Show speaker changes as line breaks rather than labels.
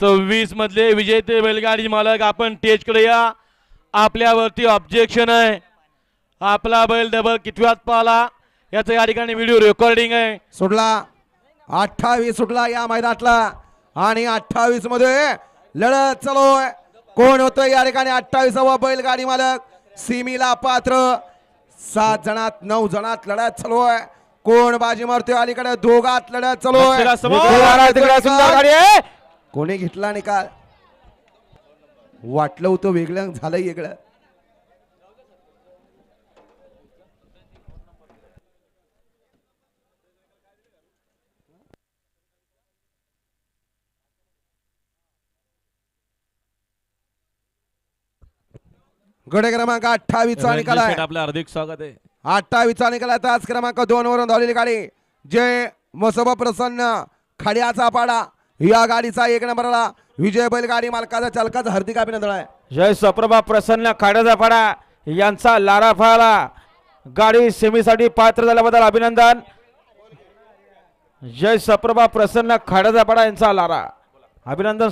सव्वीस मधले विजेते बैलगाडी मालक आपण टेजकडे या. आपल्यावरती ऑब्जेक्शन आहे. आपला बैल डबल कितव्यात पाला? याचं या ठिकाणी व्हिडिओ रेकॉर्डिंग आहे.
सुटला. अठ्ठावीस सुटला या मैदानातला. आणि अठ्ठावीसमध्ये लढत चालू आहे. कोण होतं या ठिकाणी? अठ्ठावीसावा बैलगाडी मालक. सिमीला पात्र. सात जणात नऊ जणात लढत चालू आहे. कोण बाजी मारतोय अलीकडे? दोघात लढत चालू आहे. कोण?
आहे.
घेतला निकाल वाटलं होतं वेगळं झालं वेगळं. गड क्रमांक अठ्ठावीसचा निकाल आहे.
आपलं हार्दिक स्वागत आहे.
अठ्ठावीसचा निकाला तास क्रमांक दोन वरून धावलेली गाडी. जय मसोबा प्रसन्न. खड्याचा पाडा. या गाडीचा एक नंबरला विजय बैलगाडी मालकाचा चालकाचा हार्दिक अभिनंदन आहे.
जय सप्रभा प्रसन्न खाड्याचा पाडा. यांचा लारा फाळा गाडी सेमीसाठी पात्र झाल्याबद्दल अभिनंदन. जय सप्रभा प्रसन्न खाड्याचा पाडा यांचा लारा. अभिनंदन